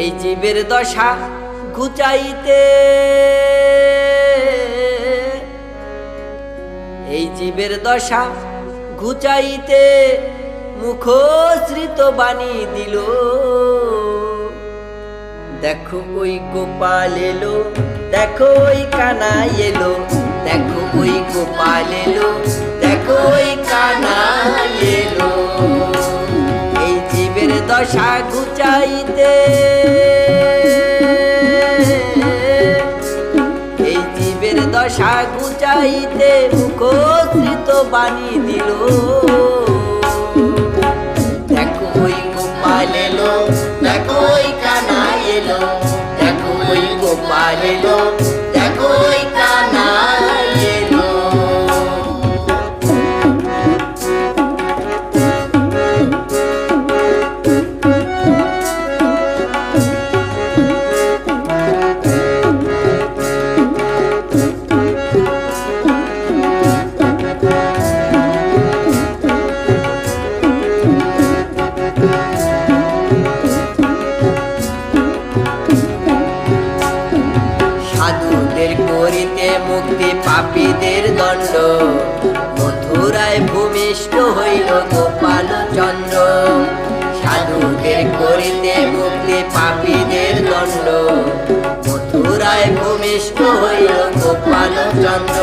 এই জীবের দশা ঘুচাইতে। এই জীবের দশা ঘুচাইতে মুখশ্রিত বাণী দিল। দেখো ওই গোপাল এলো, দেখো ওই কানা এলো, দেখো ওই গোপাল এলো, দেখো ওই কানা এলো। এই জীবের দশা ঘুচাইতে জীবের গুচাইতে মুখশ্রিত বাণী দিল। দেখো ওই গোপাল এলো, দেখো ওই কানা এলো, দেখো ওই গোপাল এলো। সাধুদের করিতে মুক্তি, পাপীদের দণ্ড। মথুরায় ভূমিষ্ঠ হইল গোপাল চন্দ্র। সাধুদের করিতে মুক্তি, পাপীদের দণ্ড। মথুরায় ভূমিষ্ঠ হইল গোপাল চন্দ্র।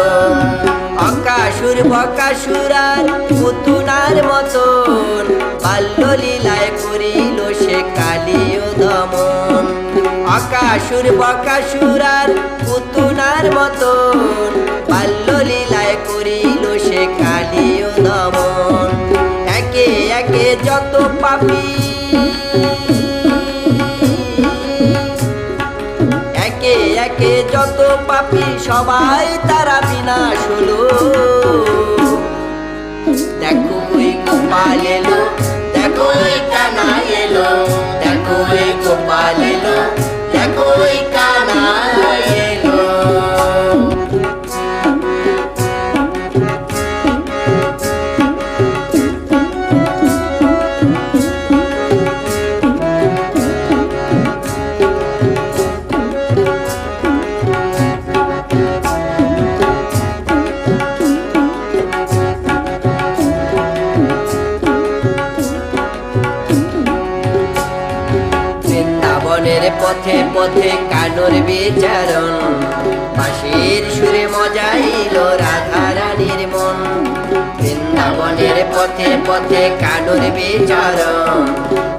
অকাসুর, বকাসুরার পুতুনার আকাশুর বকাসুরার পুতুনার মতন। বাল্য লীলায় করিল সে কালীয় দমন। একে একে যত পাপি, একে একে যত পাপি, সবাই তারা বিনাশ হলো। দেখো ওই গোপাল এলো, দেখো ওই কানা এলো। বৃন্দাবনের পথে পথে কানুর বিচারণ। বাঁশির সুরে মজাইল রাধা রানীর মন। বৃন্দাবনের পথে পথে কানুর বিচারণ।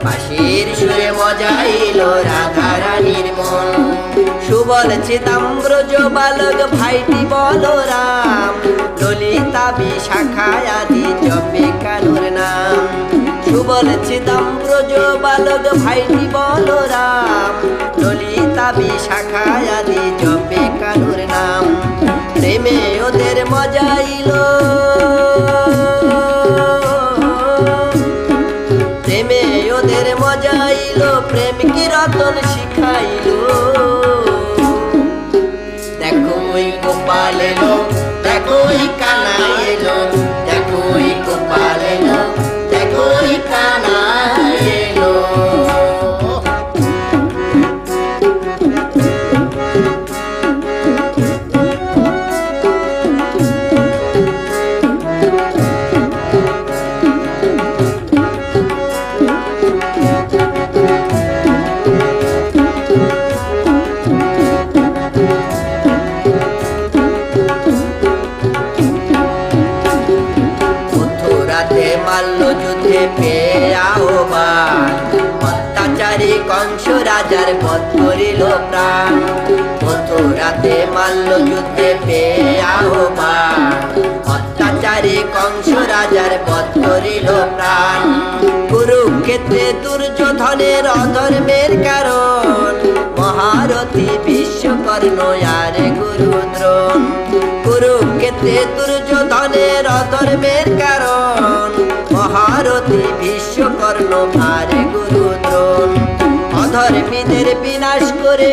বাঁশির সুরে মজাইল রাধা রানীর মন। সুবল চিদাম্ব্রজ বালক ভাইটি বলরাম। ললিতা বিশাখায় আদি জপে সুবল দাম্ব্রজ বালক ভাইটি বলরাম ললিতা বিশাখায় আদি জপে কানুর নাম। প্রেমে ওদের মজাইল অত্যাচারী কংস রাজার বধ করিল প্রাণ। মথুরাতে মাল্য যুদ্ধে পেয়ে আহ্বান অত্যাচারী কংস রাজার বধ করিল প্রাণ। কুরুক্ষেত্রে দুর্যোধনের অধর্মের কারণ। মহারথী বিশ্বকর্ণ আর গুরুদ্রোণ। কুরুক্ষেত্রে দুর্যোধনের অধর্মের কারণ। মহারথী বিশ্বকর্ণ আর গুরুদ্রোণ। অধর্মীদের বিনাশ করে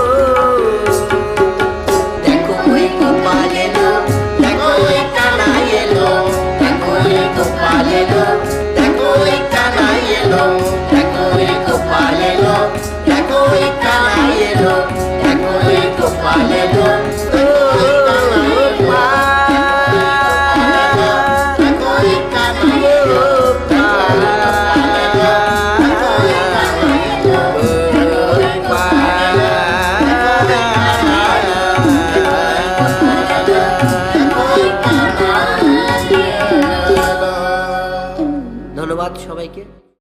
সবাইকে।